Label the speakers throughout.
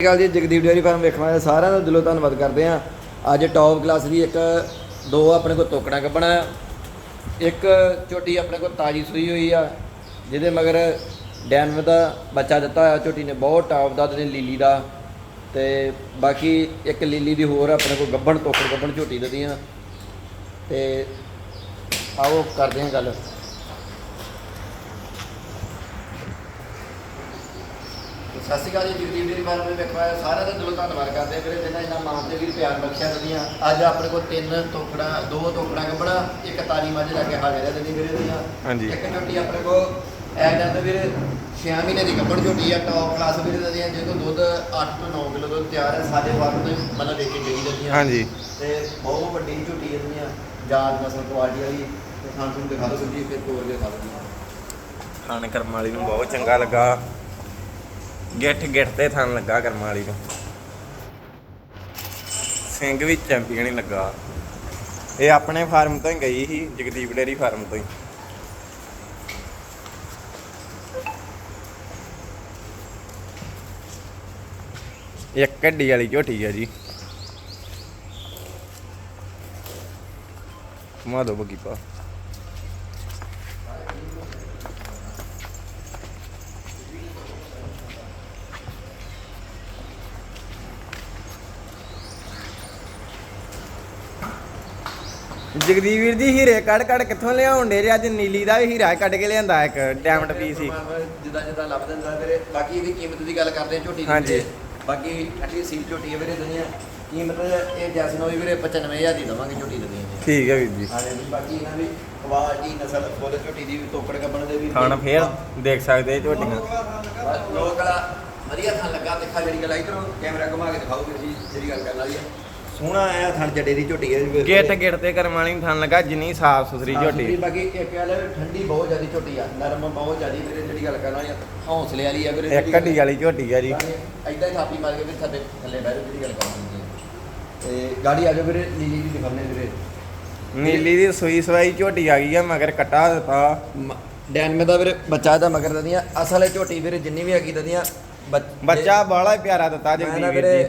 Speaker 1: ਸਤਿ ਸ਼੍ਰੀ ਜੀ, Jagdeep dairy farm ਵੇਖਣ ਵਾਲੇ ਸਾਰਿਆਂ ਦਾ ਦਿਲੋਂ ਧੰਨਵਾਦ ਕਰਦੇ ਹਾਂ। ਅੱਜ ਟੌਪ ਕਲਾਸ ਦੀ ਇੱਕ, ਦੋ ਆਪਣੇ ਕੋਲ ਤੋਕੜਾ ਕੱਢਣਾ ਆ। ਇੱਕ ਝੋਟੀ ਆਪਣੇ ਕੋਲ ਤਾਜੀ ਸੂਈ ਹੋਈ ਆ, ਜਿਹਦੇ ਮਗਰ ਡੈਨਵ ਦਾ ਬੱਚਾ ਦਿੱਤਾ ਹੋਇਆ ਝੋਟੀ ਨੇ ਬਹੁਤ ਟਾਪ ਦਾ ਤੇ ਲੀਲੀ ਦਾ। ਤੇ ਬਾਕੀ ਇੱਕ ਲੀਲੀ ਦੀ ਹੋਰ ਆਪਣੇ ਕੋਲ ਗੱਬਣ ਤੋਕੜ ਗੱਬਣ ਝੋਟੀ ਦਿੱਤੀਆਂ ਤੇ ਆਓ ਕਰਦੇ ਹਾਂ ਗੱਲ। ਸਤਿ ਸ਼੍ਰੀ ਅਕਾਲ ਜੀ ਜਗਦੀਪ ਡੇਅਰੀ ਫਾਰਮ ਵਿੱਚ ਵੇਖਿਆ ਸਾਰਿਆਂ ਦਾ ਦਿਲੋਂ ਧੰਨਵਾਦ ਕਰਦੇ ਵੀਰੇ ਜਿੰਨਾ ਇਹਨਾਂ ਮਾਂ ਤੇ ਵੀ ਪਿਆਰ ਬਖਸ਼ਿਆ ਦਿੱਤੀਆਂ ਅੱਜ ਆਪਣੇ ਕੋਲ ਤਿੰਨ ਤੋਕੜਾ ਦੋ ਤੋਕੜਾ ਕੱਪੜਾ ਇੱਕ ਤਾਰੀ ਮੱਝ ਲੈ ਕੇ ਹਾਜ਼ਰ ਹੈ ਦਿੱਤੀ ਵੀਰੇ ਦੀਆਂ।
Speaker 2: ਹਾਂਜੀ।
Speaker 1: ਇੱਕ ਝੋਟੀ ਆਪਣੇ ਕੋਲ ਐ ਜਾਂਦੇ ਵੀਰੇ 6 ਮਹੀਨੇ ਦੀ ਕੱਪੜ ਝੋਟੀ ਆ ਟੌਪ ਕਲਾਸ ਵੀਰੇ ਦੀਆਂ ਜਿਹਦੇ ਦੁੱਧ 8 ਤੋਂ 9 ਕਿਲੋ ਦੁੱਧ ਤਿਆਰ ਹੈ ਸਾਡੇ ਫਾਰਮ ਤੋਂ ਮਤਲਬ ਵੇਖ ਕੇ ਗਈ ਦਿੱਤੀਆਂ
Speaker 2: ਹਾਂਜੀ।
Speaker 1: ਤੇ ਬਹੁਤ ਵੱਡੀ ਝੋਟੀ ਇਹਦੀਆਂ ਜਾਤ ਨਸਲ ਕੁਆਲਿਟੀ ਵਾਲੀ ਤੇ ਖਾਣ ਤੁਹਾਨੂੰ ਦਿਖਾ ਦੋ ਜੀ ਫਿਰ ਤੋੜ ਕੇ ਖਾ ਲਓ
Speaker 2: ਕਰਮ ਵਾਲੀ ਨੂੰ ਬਹੁਤ ਚੰਗਾ ਲੱਗਾ। ਗਿੱਠ ਗਿੱਠ ਤੇ ਥਣ ਲੱਗਾ ਕਰਮ ਵਾਲੀ ਨੂੰ। ਸਿੰਘ ਵੀ ਚੈਂਪੀਅਨ ਹੀ ਲੱਗਾ। ਇਹ ਆਪਣੇ ਫਾਰਮ ਤੋਂ ਹੀ ਗਈ ਸੀ, ਜਗਦੀਪ ਡੇਰੀ ਫਾਰਮ ਤੋਂ ਹੀ। ਇੱਕ ਕੱਡੀ ਵਾਲੀ ਝੋਟੀ ਆ ਜੀ। ਮਾਦੋ ਬਗੀਪਾ। ਜਗਦੀਪ ਵੀਰ ਜੀ ਹੀਰੇ ਕੱਢ ਕੱਢ ਕਿੱਥੋਂ ਲਿਆਉਣ ਡੇ ਜੇ? ਅੱਜ ਨੀਲੀ ਦਾ ਵੀ ਹੀਰਾ ਕੱਢ ਕੇ ਲਿਆਂਦਾ ਇੱਕ ਡਾਇਮੰਡ ਪੀਸ ਸੀ
Speaker 1: ਜਿੱਦਾਂ ਜਿੱਦਾਂ ਲੱਭਦੇ ਹੁੰਦਾ ਵੀਰੇ ਬਾਕੀ ਇਹਦੀ ਕੀਮਤ ਦੀ ਗੱਲ ਕਰਦੇ ਹਾਂ ਝੋਟੀ ਦੀ
Speaker 2: ਹਾਂਜੀ।
Speaker 1: ਵੀਰੇ। ਬਾਕੀ ਠੰਡੀ ਸੀਲ ਝੋਟੀ ਹੈ ਵੀਰੇ ਦੁਨੀਆ। ਕੀਮਤ ਇਹ ਜੈਸਨ ਹੋਈ ਵੀਰੇ 95000 ਦੀ ਦਵਾਂਗੇ ਝੋਟੀ ਦੁਨੀਆ
Speaker 2: ਠੀਕ ਹੈ ਵੀਰ ਜੀ।
Speaker 1: ਹਾਂ ਜੀ ਬਾਕੀ ਇਹਨਾਂ ਦੀ ਕੁਆਲਿਟੀ ਨਸਲ ਫੁੱਲ ਝੋਟੀ ਦੀ ਵੀ ਤੋਕੜ ਕੱਪਣ ਦੇ ਵੀ
Speaker 2: ਖਾਣ ਫੇਰ ਦੇਖ ਸਕਦੇ ਇਹ ਝੋਟੀਆਂ।
Speaker 1: ਲੋਕ ਵਾਲਾ ਵਧੀਆ ਥਾਂ ਲੱਗਾ ਦੇਖਾ ਜਿਹੜੀ ਗੱਲ ਇਧਰੋਂ ਕੈਮਰਾ ਘੁਮਾ ਕੇ ਦਿਖਾਓ ਵੀਰ ਜੀ ਜਿਹੜੀ ਗੱਲ ਕਰਨ ਵਾਲੀ ਹੈ ਸੋਹਣਾ ਆਇਆ ਥਣ ਜੱਡੇ ਦੀ ਝੋਟੀ ਹੈ ਜੀ।
Speaker 2: ਗਿੱਟ ਗਿੱਟ ਤੇ ਕਰਮ ਵਾਲੀ ਨੂੰ ਥਣ ਲੱਗਾ ਜਿੰਨੀ ਸਾਫ਼ ਸੁਥਰੀ ਝੋਟੀ।
Speaker 1: ਬਾਕੀ ਇੱਕ ਗੱਲ ਠੰਡੀ ਬਹੁਤ ਜ਼ਿਆਦੀ ਝੋਟੀ ਆ ਨਰਮ ਬਹੁਤ ਜ਼ਿਆਦੀ ਵੀਰੇ ਜਿਹੜੀ ਗੱਲ ਕਰਨ ਹੌਸਲੇ ਵਾਲੀ ਆ ਵੀਰੇ
Speaker 2: ਇੱਕ ਕੱਡੀ ਵਾਲੀ ਝੋਟੀ ਆ ਜੀ।
Speaker 1: ਐਦਾਂ ਹੀ ਥਾਪੀ ਮਾਰ ਕੇ ਵੀ ਥੱਲੇ ਥੱਲੇ ਜਾਓ ਜਿਹੜੀ ਗੱਲ ਕਰਨੀ ਤੇ ਗਾੜੀ ਆ ਜਾਓ ਵੀਰੇ ਨੀਲੀ ਦੀ ਦਿਖਾਉਂਦੇ ਵੀਰੇ।
Speaker 2: ਨੀਲੀ ਦੀ ਸੂਈ ਸਵਾਈ ਝੋਟੀ ਆ ਗਈ ਆ ਮਗਰ ਕੱਟਾ ਦਿੱਤਾ।
Speaker 1: ਮ- ਡੈਨਮੇ ਦਾ ਵੀਰੇ ਬੱਚਾ ਦਾ ਮਗਰ ਦਦੀਆਂ ਅਸਲ ਝੋਟੀ ਵੀਰੇ ਜਿੰਨੀ ਵੀ ਹੈਗੀ ਦਦੀਆਂ
Speaker 2: ਬੱਚਾ ਬਾਲਾ ਹੀ ਪਿਆਰਾ ਦਿੱਤਾ ਜਗਦੀਪ
Speaker 1: ਵੀਰੇ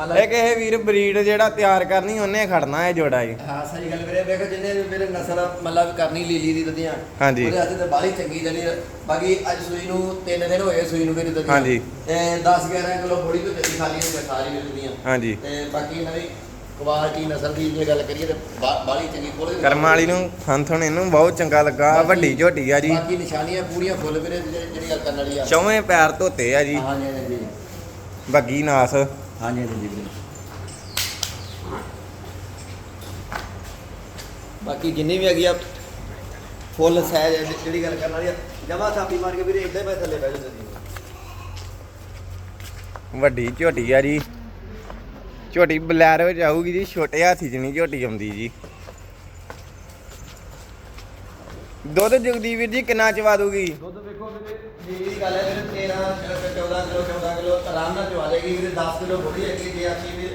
Speaker 1: ਲਾ
Speaker 2: ਇਹ ਵੀਰ ਬਰੀਡ ਜਿਹੜਾ ਤਿਆਰ ਕਰਨੀ ਉਹਨੇ ਖੜਨਾ ਇਹ ਜੋੜਾ ਜੀ
Speaker 1: ਹਾਂ ਸਹੀ ਗੱਲ ਵੀਰੇ। ਵੇਖੋ ਜਿੰਨੇ ਵੀ ਵੀਰੇ ਨਸਲ ਮਤਲਬ ਕਰਨੀ ਲੀਲੀ ਦੀ ਦਦੀਆਂ
Speaker 2: ਹਾਂਜੀ।
Speaker 1: ਉਹਦੇ ਹੱਥ ਤੇ ਬਾਲੀ ਚੰਗੀ ਜਣੀ ਬਾਕੀ ਅੱਜ ਸੂਈ ਨੂੰ 3 ਦਿਨ ਹੋਏ ਸੂਈ ਨੂੰ ਵੀਰੇ ਦਦੀਆਂ
Speaker 2: ਹਾਂਜੀ।
Speaker 1: ਤੇ 10 11 ਕਿਲੋ ਬੋੜੀ ਤੋਂ ਜੱਦੀ ਖਾਲੀ ਹੋ ਸਾਰੀ ਵੀਰੇ ਦਦੀਆਂ
Speaker 2: ਹਾਂਜੀ।
Speaker 1: ਤੇ ਬਾਕੀ ਇਹਨਾਂ ਦੀ ਕੁਆਲਿਟੀ ਨਸਲ ਦੀ ਜੇ ਗੱਲ ਕਰੀਏ ਤੇ ਬਾ- ਬਾਹਲੀ ਚੰਗੀ ਖੋਲ ਕੇ
Speaker 2: ਕਰਮ ਵਾਲੀ ਨੂੰ ਥਣ ਇਹਨੂੰ ਬਹੁਤ ਚੰਗਾ ਲੱਗਾ। ਵੱਡੀ ਝੋਟੀ ਆ ਜੀ।
Speaker 1: ਬਾਕੀ ਨਿਸ਼ਾਨੀਆਂ ਪੂਰੀਆਂ ਫੁੱਲ ਵੀਰੇ ਜਿਹੜੀ ਜਿਹੜੀ ਗੱਲ ਕਰਨ ਵਾਲੀ ਆ।
Speaker 2: ਚੌਵੇਂ ਪੈਰ ਧੋਤੇ ਆ ਜੀ।
Speaker 1: ਹਾਂਜੀ ਹਾਂਜੀ।
Speaker 2: ਬੱਗੀ ਨਾਸ।
Speaker 1: ਹਾਂਜੀ ਹਾਂਜੀ ਵੀਰੇ ਬਾਕੀ ਜਿੰਨੀ ਵੀ ਹੈਗੀ ਆ ਫੁੱਲ ਸਾਈਜ਼ ਜਿਹੜੀ ਗੱਲ ਕਰਨ ਵਾਲੀ ਆ ਜਮਾ ਥਾਪੀ ਮਾਰ ਕੇ ਵੀਰੇ ਇੱਦਾਂ ਹੀ ਮੈਂ ਥੱਲੇ ਬਹਿ ਜਾਂਦੀ
Speaker 2: ਵੱਡੀ ਝੋਟੀ ਆ ਜੀ। ਝੋਟੀ ਬਲੈਰੋ ਚ ਆਊਗੀ ਜੀ ਛੋਟੇ ਹਾਥੀ ਚ ਨਹੀਂ ਝੋਟੀ ਆਉਂਦੀ ਜੀ। ਦੁੱਧ ਜਗਦੀਪ ਵੀਰ ਜੀ ਕਿੰਨਾ ਚਵਾ ਦੂਗੀ
Speaker 1: ਦੁੱਧ ਵੇਖੋ ਵੀਰੇ ਜਿਹੜੀ ਗੱਲ ਹੈ ਵੀਰੇ 13 ਕਿਲੋ 14 ਕਿਲੋ 14 ਕਿਲੋ ਆਰਾਮ ਨਾਲ ਚਵਾ ਦੇਗੀ ਵੀਰੇ 10 ਕਿਲੋ ਬੋੜੀ ਹੈਗੀ ਜੇ ਆਖੀ ਵੀ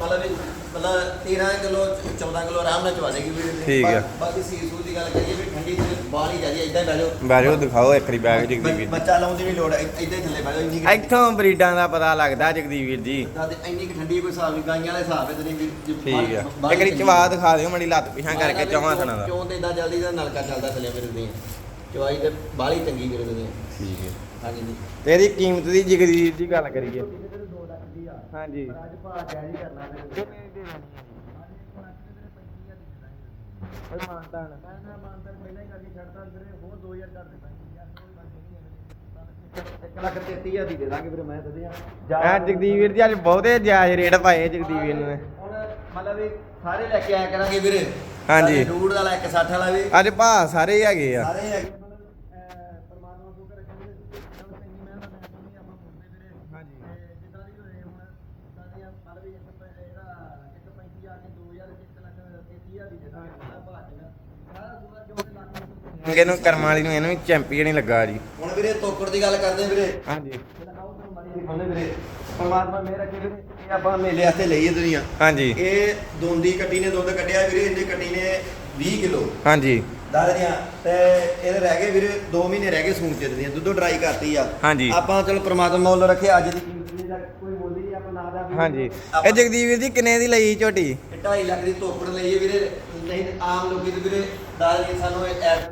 Speaker 1: ਮਤਲਬ ਵੀ ਮਤਲਬ 13 ਕਿਲੋ 14 ਕਿਲੋ ਆਰਾਮ ਨਾਲ ਚਵਾ ਦੇਗੀ ਵੀਰੇ
Speaker 2: ਠੀਕ।
Speaker 1: ਬਾ- ਬਾਕੀ ਸੀਲ ਸੂਲ ਦੀ ਗੱਲ ਕਰੀਏ ਵੀ ਠੰਡੀ ਤੇ ਬਾਹਰ ਹੀ ਜਾਂਦੀ ਇਦਾਂ ਹੀ ਬਹਿ ਜਾਓ।
Speaker 2: ਬਾਜੋ ਦਿਖਾਓ ਇੱਕ ਵਾਰੀ ਬੈਗ ਜਗਦੀਪ ਵੀਰ
Speaker 1: ਬੱਚਾ ਲਾਉਣ ਦੀ ਵੀ ਲੋੜ ਹੈ ਇਦਾਂ ਹੀ ਥੱਲੇ ਬਹਿ ਜਾਓ ਇੰਨੀ ਕੁ-
Speaker 2: ਇੱਥੋਂ ਬਰੀਡਾਂ ਦਾ ਪਤਾ ਲੱਗਦਾ ਜਗਦੀਪ ਵੀਰ ਜੀ।
Speaker 1: ਤੇ ਇੰਨੀ ਕਿ ਠੰਡੀ ਕੋਈ ਹਿਸਾਬ ਨਹੀਂ ਗਾਈਆਂ ਵਾਲੇ ਹਿਸਾਬ ਹੈ ਤੇ ਨਹੀਂ ਵੀ ਜੇ
Speaker 2: ਠੀਕ ਆ। ਇੱਕ
Speaker 1: ਚੰਗੀ-
Speaker 2: ਚਵਾ ਦਿਖਾ ਦਿਓ ਮੜੀ ਲੱਤ ਪਿਛਾਂ ਕਰਕੇ ਚੌਹਾਂ ਥਣਾ ਦਾ।
Speaker 1: ਕਿਉਂ ਤੇ ਇਦਾਂ ਜਲਦੀ ਦਾ ਨਲਕਾ ਚੱਲਦਾ ਥੱਲੇ ਮੇਰੇ ਦੀ ਚਵਾਈ ਤੇ ਬਾਹਲੀ ਚੰਗੀ ਮੇਰੇ ਦੀ
Speaker 2: ਠੀਕ ਹੈ
Speaker 1: ਹਾਂਜੀ।
Speaker 2: ਤੇ ਇਹਦੀ ਕੀਮਤ ਦੀ ਜਗਦੀਪ ਦੀ ਗੱਲ ਕਰੀਏ। ਹਾਂਜੀ।
Speaker 1: ਅੱਜ ਭਾਅ ਕਰਨਾ
Speaker 2: ਕੋਈ ਮਾਨਤਾਨ
Speaker 1: ਮੈਂ ਮਾਨਤਰ ਪਹਿਲਾਂ ਹੀ ਕਰਕੇ ਛੱਡਦਾ ਵੀਰੇ ਹੋਰ 2000 ਕਰ ਦਿੱਤਾ 1 ਲੱਖ 33000 ਦੀ ਦੇ ਦਾਂਗੇ ਵੀਰੇ ਮੈਂ ਦਦੇ ਆ
Speaker 2: ਐ ਜਗਦੀਪ ਵੀਰ ਜੀ ਅੱਜ ਬਹੁਤੇ ਜਾਇਜ਼ ਰੇਟ ਪਾਏ ਜਗਦੀਪ ਵੀਰ ਨੇ।
Speaker 1: ਹੁਣ ਮਤਲਬ ਸਾਰੇ ਲੈ ਕੇ ਆਇਆ ਕਰਾਂਗੇ ਵੀਰੇ।
Speaker 2: ਹਾਂਜੀ।
Speaker 1: ਰੂੜ ਵਾਲਾ 160 ਵਾਲਾ ਵੀ।
Speaker 2: ਅੱਜ ਭਾ ਸਾਰੇ ਹੀ ਹੈਗੇ ਆ।
Speaker 1: ਸਾਰੇ ਹੈਗੇ ਮਤਲਬ ਪਰਮਾਤਮਾ ਤੋਂ ਕਰ ਰੱਖਿਆ ਵੀਰੇ ਚਲੋ ਚੰਗੀ ਮਿਹਨਤ ਮੈਂ ਨਹੀਂ ਆਪਾਂ ਮੁੰਡੇ ਵੀਰੇ
Speaker 2: ਹਾਂਜੀ।
Speaker 1: ਤੇ ਜਿੱਦਾਂ ਦੀ ਹੋਏ ਹੁਣ ਜਿੱਦਾਂ ਦੀ ਮਤਲਬ ਵੀ ਇੱਕ ਪ- ਇਹਦਾ 135 ਆ ਕੇ 2000 1 ਲੱਖ 33000 ਦੀ ਦੇ ਦਾਂਗੇ ਸਾਰਾ ਭਾਅ ਚੰਗਾ ਸਾਰਾ ਸੂਆ ਜੋ ਤੇ ਲੱਖ ਨੂੰ
Speaker 2: ਇਹਨੂੰ ਕਰਮ ਵਾਲੀ ਨੂੰ ਇਹਨੂੰ ਵੀ ਚੈਂਪੀਅਨ ਹੀ ਲੱਗਾ ਜੀ।
Speaker 1: ਹੁਣ ਵੀਰੇ ਤੋਕੜ ਦੀ ਗੱਲ ਕਰਦੇ ਵੀਰੇ।
Speaker 2: ਹਾਂਜੀ।
Speaker 1: ਦਿਖਾਉਂਦੇ ਵੀਰੇ। ਪਰਮਾਤਮਾ ਮੇਰ ਰੱਖੇ ਵੀਰੇ ਇਹ ਆਪਾਂ ਮੇਲੇ ਵਾਸਤੇ ਲਈਏ ਦੁਨੀਆ।
Speaker 2: ਹਾਂਜੀ।
Speaker 1: ਇਹ ਦੋਂਦੀ ਕੱਟੀ ਨੇ ਦੁੱਧ ਕੱਢਿਆ ਵੀਰੇ ਇਹਨੇ ਕੱਟੀ ਨੇ 20 ਕਿਲੋ।
Speaker 2: ਹਾਂਜੀ।
Speaker 1: ਦਾਦਰੀਆਂ ਤੇ ਇਹਦੇ ਰਹਿ ਗਏ ਵੀਰੇ 2 ਮਹੀਨੇ ਰਹਿ ਗਏ ਸੂਣ ਚ ਦੀਆਂ ਦੁੱਧੋ ਡਰਾਈ ਕਰਤੀ ਆ।
Speaker 2: ਹਾਂਜੀ।
Speaker 1: ਆਪਾਂ ਚਲੋ ਪ੍ਰਮਾਤਮਾ ਅੱਜ ਦੀ
Speaker 2: ਹਾਂਜੀ। ਇਹ ਜਗਦੀਪ ਵੀਰ ਜੀ ਕਿੰਨੇ ਦੀ ਲਈ ਝੋਟੀ?
Speaker 1: 2.5 ਲੱਖ ਦੀ ਤੋਕੜ ਲਈ ਵੀਰੇ। ਨਹੀਂ ਤੇ ਆਮ ਲੋਕੀ ਤੇ ਵੀਰੇ ਦਾਲ ਕੇ ਸਾਨੂੰ ਇਹ ਐਡ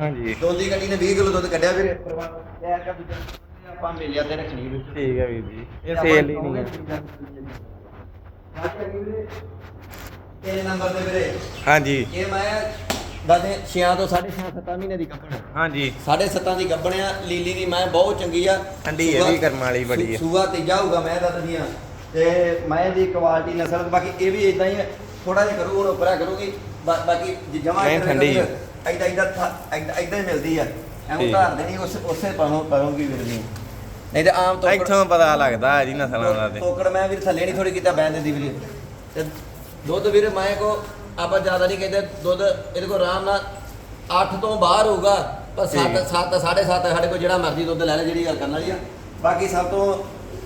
Speaker 2: ਹਾਂਜੀ।
Speaker 1: ਦੋਲੀ ਗੱਡੀ ਨੇ 20 ਕਿਲੋ ਦੁੱਧ ਕੱਢਿਆ ਵੀਰੇ। ਇਹ ਕਾ ਵੀ ਆਪਾਂ ਮੇਲਿਆਂ ਤੇ ਰੱਖਣੀ ਵੀਰੇ
Speaker 2: ਠੀਕ ਹੈ ਵੀਰ ਜੀ ਇਹ ਸੇਲ ਹੀ ਨਹੀਂ ਹੈ
Speaker 1: ਇਹ ਨੰਬਰ ਤੇ ਵੀਰੇ।
Speaker 2: ਹਾਂਜੀ।
Speaker 1: ਇਹ ਮੈਂ ਦਾਦੇ 6 ਤੋਂ 6.5 7 ਮਹੀਨੇ ਦੀ ਗੱਭਣ
Speaker 2: ਹਾਂਜੀ।
Speaker 1: 7.5 ਦੀ ਗੱਭਣ ਆ ਲੀਲੀ ਦੀ ਮੈਂ ਬਹੁਤ ਚੰਗੀ ਆ।
Speaker 2: ਠੰਡੀ ਇਹ ਵੀ ਕਰਮ ਵਾਲੀ ਬੜੀ ਆ।
Speaker 1: ਸੂਆ ਤੀਜਾ ਹੋਊਗਾ ਮੈਂ ਦੱਸ ਦੀਆਂ ਤੇ ਮੈਂ ਦੀ ਕੁਆਲਿਟੀ ਨਸਲ ਬਾਕੀ ਇਹ ਵੀ ਇਦਾਂ ਹੀ ਹੈ ਥੋੜਾ ਜਿਹਾ ਕਰੂ ਹੁਣ ਉਪਰਾ ਕਰੂਗੀ ਬਾ- ਬਾਕੀ ਜਮਾ
Speaker 2: ਨਹੀਂ, ਠੰਡੀ।
Speaker 1: ਐਦਾਂ ਐਦਾਂ ਐਦਾਂ ਹੀ ਮਿਲਦੀ ਆ ਐਵੇਂ
Speaker 2: ਠੀਕ।
Speaker 1: ਧਾਰ ਦੇਣੀ ਉਸ ਉਸੇ ਪਾਣੋਂ ਕਰੂੰਗੀ ਵੀਰ ਜੀ ਨਹੀਂ ਤੇ ਆਮ ਤੋਕੜ
Speaker 2: ਇੱਥੋਂ ਪਤਾ ਲੱਗਦਾ ਹੈ ਜੀ ਨਸਲਾਂ ਦਾ ਤੇ
Speaker 1: ਤੋਕੜ ਮੈਂ ਵੀਰ ਥੱਲੇ ਨਹੀਂ ਥੋੜੀ ਕੀਤਾ ਬੈਨ ਦਿੰਦੀ ਵੀਰ ਤੇ ਦੁੱਧ ਵੀਰ ਮੈਂ ਕੋ ਆਪਾਂ ਜ਼ਿਆਦਾ ਨਹੀਂ ਕਹਿੰਦੇ ਦੁੱਧ ਇਹਦੇ ਕੋ ਆਰਾਮ ਨਾਲ 8 ਤੋਂ ਬਾਹਰ ਹੋਊਗਾ ਪਰ 7
Speaker 2: ਠੀਕ।
Speaker 1: 7 7.5 ਸਾਡੇ ਕੋਲ ਜਿਹੜਾ ਮਰਜ਼ੀ ਦੁੱਧ ਲੈ ਲੈ ਜਿਹੜੀ ਗੱਲ ਕਰਨ ਵਾਲੀ ਆ ਬਾਕੀ ਸਭ ਤੋਂ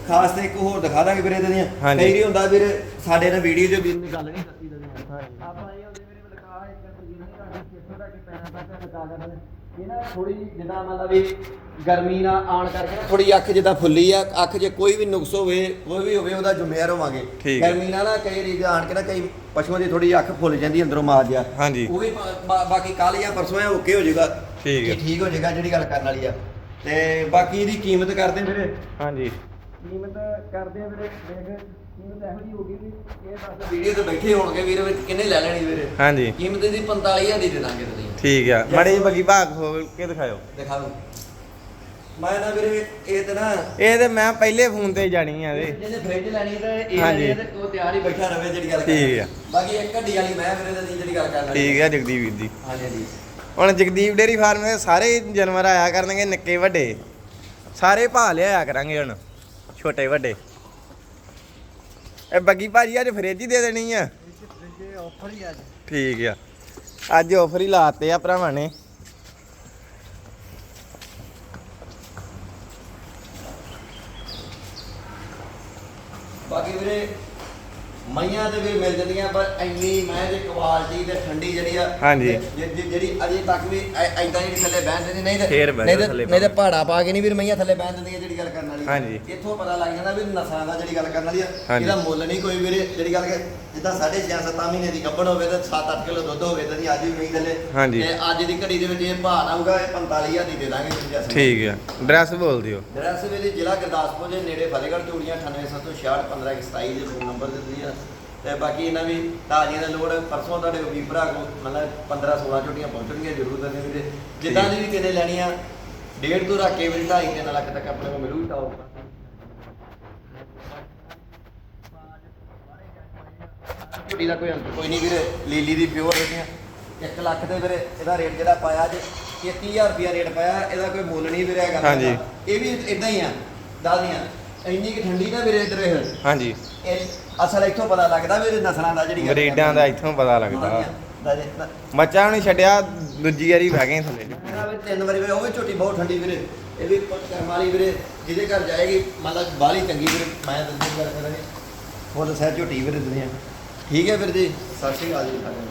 Speaker 1: ਖਾਸ ਤੇ ਇੱਕ ਹੋਰ ਦਿਖਾ ਦਾਂਗੇ ਵੀਰੇ ਦੀਆਂ।
Speaker 2: ਹਾਂਜੀ।
Speaker 1: ਕਈ ਵਾਰੀ ਹੁੰਦਾ ਵੀਰ ਸਾਡੇ ਨਾਲ ਵੀਡੀਓ 'ਚ ਵੀਰ ਨੇ ਗੱਲ ਨਹੀਂ ਦੱਸੀ ਦਿੰਦੇ ਆਪਾਂ ਇਹ ਹੁੰਦੇ ਵੀਰੇ ਲਗਾ ਇੱਕ ਜਿੰਨੀ ਤੁਹਾਡੀ 600 ਤੱਕ ਪੈਣਾ ਤੱਕ ਲਗਾ ਕਰਦੇ ਇਹ ਨਾ ਥੋੜੀ ਜਿੱਦਾਂ ਮੰਨ ਲਾ ਵੀ ਗਰਮੀ ਨਾਲ ਆਣ ਕਰਕੇ ਨਾ ਥੋੜੀ ਅੱਖ ਜਿੱਦਾਂ ਫੁੱਲੀ ਆ ਅੱਖ 'ਚ ਕੋਈ ਵੀ ਨੁਕਸ ਹੋਵੇ ਕੋਈ ਵੀ ਹੋਵੇ ਉਹਦਾ ਜ਼ਿੰਮੇਵਾਰ ਹੋਵਾਂਗੇ।
Speaker 2: ਠੀਕ ਹੈ।
Speaker 1: ਗਰਮੀ ਨਾਲ ਨਾ ਕਈ ਰੀਜ ਆਣ ਕੇ ਨਾ ਕਈ ਪਸ਼ੂਆਂ ਦੀ ਥੋੜੀ ਅੱਖ ਫੁੱਲ ਜਾਂਦੀ ਅੰਦਰੋਂ ਮਾਰ ਜਾ
Speaker 2: ਹਾਂਜੀ।
Speaker 1: ਉਹ ਵੀ ਬਾ- ਬਾ- ਬਾਕੀ ਕੱਲ ਜਾਂ ਪਰਸੋਂ ਆ ਓਕੇ ਹੋ ਜਾਊਗਾ।
Speaker 2: ਠੀਕ ਹੈ।
Speaker 1: ਠੀਕ ਹੋ ਜਾਏਗਾ ਜਿਹੜੀ ਗੱਲ ਕਰਨ ਵਾਲੀ ਆ। ਤੇ ਬਾਕੀ ਇਹਦੀ ਕੀਮਤ ਕਰਦੇ ਵੀਰੇ।
Speaker 2: ਹਾਂਜੀ।
Speaker 1: ਕੀਮਤ ਕਰਦੇ ਆ ਵੀਰੇ ਦੇਖ ਕੀਮਤ ਇਹੋ ਜਿਹੀ ਹੋ ਗਈ ਵੀ ਇਹ ਬਸ ਵੀਡੀਓ ਤੇ ਬੈਠੇ ਹੋਣਗੇ ਵੀਰੇ ਵਿੱਚ ਕਿੰਨੇ ਲੈ ਲੈਣੀ ਵੀਰੇ?
Speaker 2: ਹਾਂਜੀ।
Speaker 1: ਕੀਮਤ ਇਹਦੀ 45000 ਦੀ ਦੇ ਦਾਂਗੇ ਤੁਸੀਂ।
Speaker 2: ਠੀਕ ਆ ਮੜੀ ਬੱਗੀ ਭਾਗ ਖੋਲ ਕੇ ਦਿਖਾਓ
Speaker 1: ਦਿਖਾ ਲਓ ਮੈਂ ਨਾ ਵੀਰੇ ਇਹ ਤੇ ਨਾ
Speaker 2: ਇਹ ਤੇ ਮੈਂ ਪਹਿਲੇ ਫੋਨ ਤੇ ਜਾਣੀ ਆ ਇਹਦੇ।
Speaker 1: ਜਿਹਨੇ ਫ੍ਰਿਜ ਲੈਣੀ ਤੇ ਇਹ
Speaker 2: ਹਾਂਜੀ।
Speaker 1: ਲੈਣੀ ਤੇ ਉਹ ਤਿਆਰ ਹੀ ਬੈਠਾ ਰਵੇ ਜਿਹੜੀ ਗੱਲ
Speaker 2: ਠੀਕ ਆ।
Speaker 1: ਬਾਕੀ ਇੱਕ ਗੱਡੀ ਵਾਲੀ ਮੈਂ ਵੀਰੇ ਦੀ ਜਿਹੜੀ ਗੱਲ ਕਰਨਾ।
Speaker 2: ਠੀਕ ਆ ਜਗਦੀਪ ਵੀਰ ਜੀ
Speaker 1: ਹਾਂਜੀ ਹਾਂਜੀ।
Speaker 2: ਹੁਣ ਜਗਦੀਪ ਡੇਰੀ ਫਾਰਮ ਦੇ ਸਾਰੇ ਜਾਨਵਰ ਆਇਆ ਕਰਨਗੇ ਨਿੱਕੇ ਵੱਡੇ। ਸਾਰੇ ਭਾ ਲਿਆਇਆ ਕਰਾਂਗੇ ਹੁਣ। ਛੋਟੇ ਵੱਡੇ। ਇਹ ਬੱਗੀ ਭਾਜੀ ਅੱਜ ਫ੍ਰਿਜ ਹੀ ਦੇ ਦੇਣੀ ਆ।
Speaker 1: ਆਫਰ ਹੀ ਅੱਜ
Speaker 2: ਠੀਕ ਆ। ਅੱਜ ਆਫਰ ਹੀ ਲਾਤੇ ਆ ਭਰਾਵਾਂ ਨੇ।
Speaker 1: ਬਾਕੀ ਵੀਰੇ ਮਈਆਂ ਤੇ ਵੀ ਮਿਲ ਜਾਂਦੀਆਂ ਪਰ ਇੰਨੀ ਮੈਂ ਦੀ ਕੁਆਲਿਟੀ ਤੇ ਠੰਡੀ ਜਿਹੜੀ ਆ
Speaker 2: ਹਾਂਜੀ।
Speaker 1: ਜਿ- ਜਿ- ਜਿਹੜੀ ਅਜੇ ਤੱਕ ਵੀ ਐਦਾਂ ਜਿਹੜੀ ਥੱਲੇ ਬਹਿਣ ਦਿੰਦੀ ਨਹੀਂ ਤੇ
Speaker 2: ਫੇਰ ਬਹਿ
Speaker 1: ਨਹੀਂ ਤੇ
Speaker 2: ਥੱਲੇ
Speaker 1: ਨਹੀਂ ਤੇ ਪਹਾੜਾ ਪਾ ਕੇ ਨਹੀਂ ਵੀਰ ਮਈਆਂ ਥੱਲੇ ਬਹਿਣ ਦਿੰਦੀਆਂ ਜਿਹੜੀ ਗੱਲ ਕਰਨ ਵਾਲੀ
Speaker 2: ਹਾਂਜੀ।
Speaker 1: ਇੱਥੋਂ ਪਤਾ ਲੱਗ ਜਾਂਦਾ ਵੀ ਨਸਾਂ ਦਾ ਜਿਹੜੀ ਗੱਲ ਕਰਨ ਵਾਲੀ ਆ
Speaker 2: ਹਾਂਜੀ।
Speaker 1: ਇਹਦਾ ਮੁੱਲ ਨਹੀਂ ਕੋਈ ਵੀਰੇ ਜਿਹੜੀ ਗੱਲ ਕਿ ਜਿੱਦਾਂ 6.5 7 ਮਹੀਨੇ ਦੀ ਗੱਭਣ ਹੋਵੇ ਤੇ 7-8 ਕਿਲੋ ਦੁੱਧ ਹੋਵੇ ਤਾਂ ਅੱਜ ਵੀ ਮਈ ਥੱਲੇ
Speaker 2: ਹਾਂਜੀ।
Speaker 1: ਤੇ ਅੱਜ ਦੀ ਘੜੀ ਦੇ ਵਿੱਚ ਇਹ ਭਾਅ ਆਊਗਾ ਇਹ 45000 ਦੀ ਦੇ ਦਾਂਗੇ ਜੀ
Speaker 2: ਠੀਕ ਆ ਡਰੈਸ ਬੋਲ ਦਿਓ
Speaker 1: ਡਰੈਸ ਵੇਲੇ ਜ਼ਿਲ੍ਹਾ ਗੁਰਦਾਸਪੁਰ ਦੇ ਨੇੜੇ ਫਤਿਹਗੜ੍ਹ ਚੂੜੀਆਂ 98766 1527 ਦੇ ਫੋਨ ਨੰਬਰ ਦਿੱਤੀ ਆ ਤੇ ਬਾਕੀ ਇਹਨਾਂ ਵੀ ਤਾਜ਼ੀਆਂ ਦਾ ਲੋੜ ਪਰਸੋਂ ਤੁਹਾਡੇ ਵੀ ਭਰਾ ਕੋ ਮਤਲਬ 15 16 ਝੋਟੀਆਂ ਪਹੁੰਚਣਗੀਆਂ ਜ਼ਰੂਰ ਦੱਸਦੇ ਵੀਰੇ ਜਿੱਦਾਂ ਦੀ ਵੀ ਕਿਨੇ ਲੈਣੀਆਂ ਡੇਢ ਤੋਂ ਰੱਖ ਕੇ ਵੀ 2.5 3 ਲੱਖ ਤੱਕ ਆਪਣੇ ਕੋਲ ਮਿਲੂਗੀ ਟਾਪ ਝੋਟੀ ਦਾ ਕੋਈ ਅੰਤ ਕੋਈ ਨਹੀਂ ਵੀਰੇ ਲੀਲੀ ਦੀ ਪਿਓਰ ਜਿਹੜੀਆਂ। 1 ਲੱਖ ਦੇ ਵੀਰੇ ਇਹਦਾ ਰੇਟ ਜਿਹੜਾ ਪਾਇਆ ਅੱਜ 31000 ਰੁਪਿਆ ਰੇਟ ਪਾਇਆ ਇਹਦਾ ਕੋਈ ਮੁੱਲ ਨਹੀਂ ਵੀਰੇ ਹੈਗਾ।
Speaker 2: ਹਾਂਜੀ।
Speaker 1: ਇਹ ਵੀ ਇਦਾਂ ਹੀ ਆ ਦਾਦੀਆਂ। ਇੰਨੀ ਕਿ ਠੰਡੀ ਨਾ ਵੀਰੇ ਇਧਰ। ਇਹ
Speaker 2: ਹਾਂਜੀ।
Speaker 1: ਇਹ ਅਸਲ ਇੱਥੋਂ ਪਤਾ ਲੱਗਦਾ ਵੀ ਇਹ ਨਸਲਾਂ ਦਾ ਜਿਹੜੀ
Speaker 2: ਬਰੀਡਾਂ ਦਾ ਇੱਥੋਂ ਪਤਾ ਲੱਗਦਾ।
Speaker 1: ਨਾ-
Speaker 2: ਬੱਚਾ ਨਹੀਂ ਛੱਡਿਆ ਦੂਜੀ ਵਾਰੀ ਬਹਿ ਗਏ ਥੱਲੇ।
Speaker 1: ਮੇਰਾ ਵੀ ਤਿੰਨ ਵਾਰੀ ਵੀਰੇ ਉਹ ਵੀ ਝੋਟੀ ਬਹੁਤ ਠੰਡੀ ਵੀਰੇ। ਇਹ ਵੀ ਕਰਮ ਵਾਲੀ ਵੀਰੇ ਜਿਹਦੇ ਘਰ ਜਾਏਗੀ ਮਤਲਬ ਬਾਲੀ ਚੰਗੀ ਵੀਰੇ। ਮੈਂ ਦੱਸਦੀ ਗੱਲ ਕਰਾਂਗੇ। ਫੁੱਲ ਸਹਿ ਝੋਟੀ ਵੀਰੇ ਦੁਨੀਆ ਠੀਕ ਹੈ ਵੀਰ ਜੀ ਸਤਿ ਸ਼੍ਰੀ ਅਕਾਲ ਜੀ। ਨੂੰ